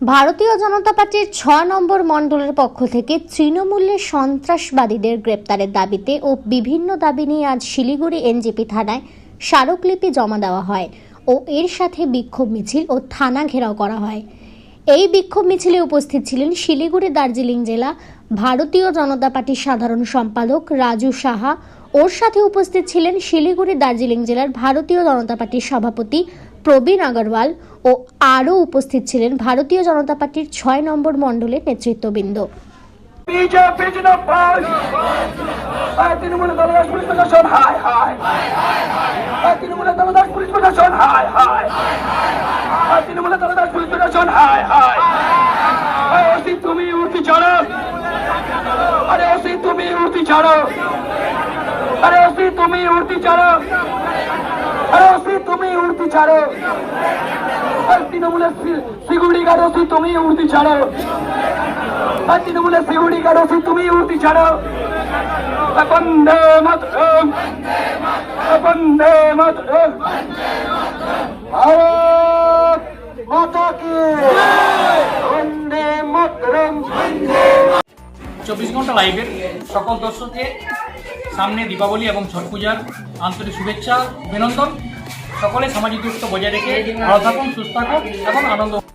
ভারতীয় জনতা পার্টির ছ নম্বর মণ্ডলের পক্ষ থেকে তৃণমূলের সন্ত্রাসবাদীদের গ্রেপ্তারের দাবিতে ও বিভিন্ন দাবি নিয়ে আজ শিলিগুড়ি এনজিপি থানায় স্মারকলিপি জমা দেওয়া হয় ও এর সাথে বিক্ষোভ মিছিল ও থানা ঘেরাও করা হয়। এই বিক্ষোভ মিছিলে উপস্থিত ছিলেন শিলিগুড়ি দার্জিলিং জেলা ভারতীয় জনতা পার্টির সাধারণ সম্পাদক রাজু সাহা ওর সাথে উপস্থিত ছিলেন শিলিগুড়ি দার্জিলিং জেলার ভারতীয় জনতা পার্টির সভাপতি প্রবীণ আগরওয়াল ও আরও উপস্থিত ছিলেন ভারতীয় জনতা পার্টির ছয় নম্বর মণ্ডলের নেতৃত্ববৃন্দ। তুমি উঠতি ছাড়ো আরে তুমি উঠতি ছাড়ো আরে ওসি, তুমি উঠতি ছাড়ো। আরে ওসি, তুমি উঠতি ছাড়ো। আর তৃণমূলের সিকিউরিটি গার্ড ওসি, তুমি উঠতি ছাড়ো। আর তৃণমূলের সিকিউরিটি গার্ড আছি তুমি উঠতি ছাড়ো। বন্দে মাতরম। বন্দে মাতরম। ভারত মাতা কি বন্দে মাতরম। চব্বিশ ঘণ্টা লাইভের সকল দর্শককে সামনে দীপাবলি এবং ছট পূজার আন্তরিক শুভেচ্ছা, অভিনন্দন। সকলে সামাজিক দূরত্ব বজায় রেখে ভালো থাকুন, সুস্থ থাকুন এবং আনন্দ